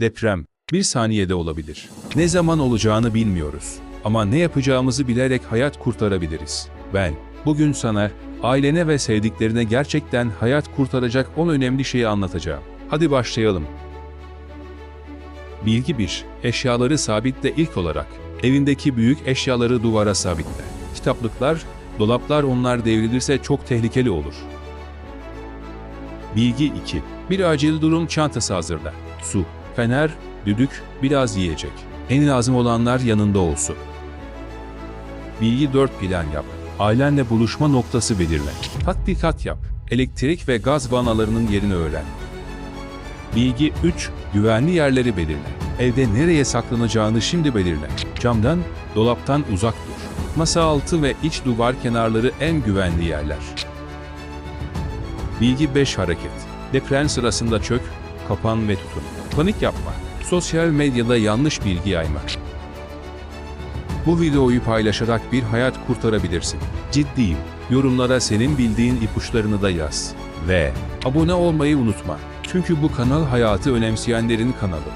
Deprem bir saniyede olabilir. Ne zaman olacağını bilmiyoruz. Ama ne yapacağımızı bilerek hayat kurtarabiliriz. Ben bugün sana ailene ve sevdiklerine gerçekten hayat kurtaracak 10 önemli şeyi anlatacağım. Hadi başlayalım. Bilgi 1. Eşyaları sabitle ilk olarak. Evindeki büyük eşyaları duvara sabitle. Kitaplıklar, dolaplar onlar devrilirse çok tehlikeli olur. Bilgi 2. Bir acil durum çantası hazırla. Su, fener, düdük, biraz yiyecek. En lazım olanlar yanında olsun. Bilgi 4 plan yap. Ailenle buluşma noktası belirle. Tatbikat yap. Elektrik ve gaz vanalarının yerini öğren. Bilgi 3. Güvenli yerleri belirle. Evde nereye saklanacağını şimdi belirle. Camdan, dolaptan uzak dur. Masa altı ve iç duvar kenarları en güvenli yerler. Bilgi 5 hareket. Deprem sırasında çök, kapan ve tutun. Panik yapma. Sosyal medyada yanlış bilgi yayma. Bu videoyu paylaşarak bir hayat kurtarabilirsin. Ciddiyim. Yorumlara senin bildiğin ipuçlarını da yaz. Ve abone olmayı unutma. Çünkü bu kanal hayatı önemseyenlerin kanalı.